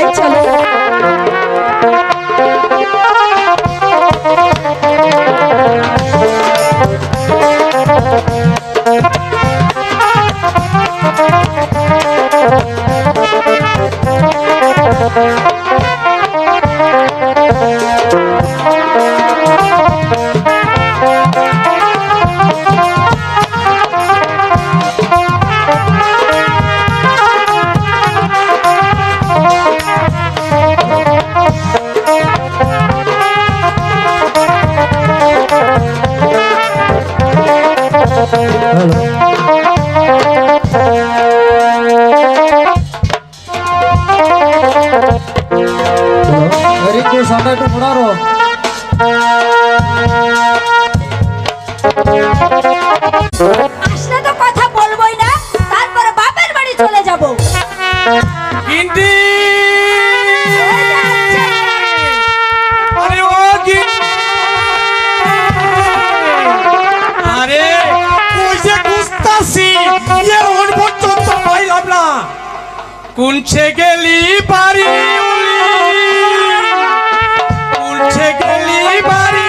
যাই চলো હરિકૃષ્ણ কুনছে গেলি বাড়ি গেলি বাড়ি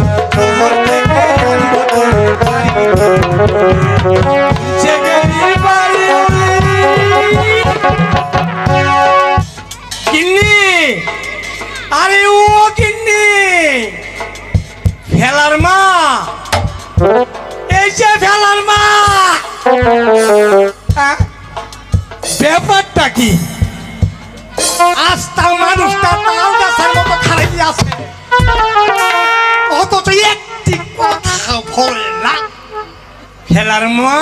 ব্যাপারটা কি? আস্তা মানুষটা পাল্টা সঙ্গত খারাই আছে। অথচ একটি কথা বলে না। ফেলার মা,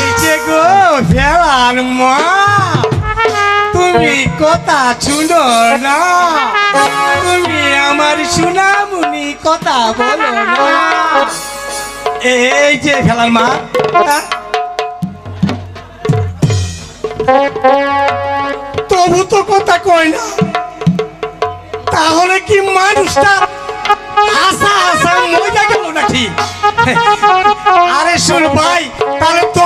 এই যে গো, ফেলার মা, তুমি কথা শুনো না। তুমি আমার সুনামুনি কথা বলো না। এই যে ফেলার মা হ্যাঁ? তবু তো কথা কয় না। তাহলে কি মানুষটা আসা আসা মজা গেল নাকি? আরে শোন ভাই, তাহলে তো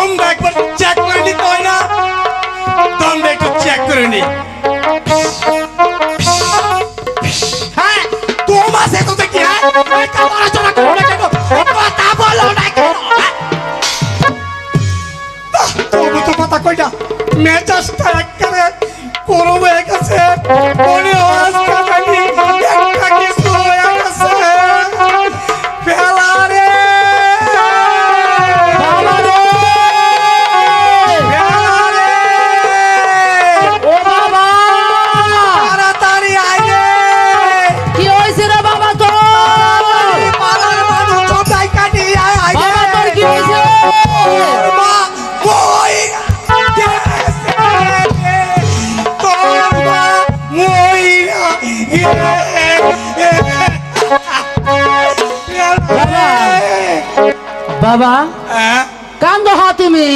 বাবা। কান্দ হা তুমি।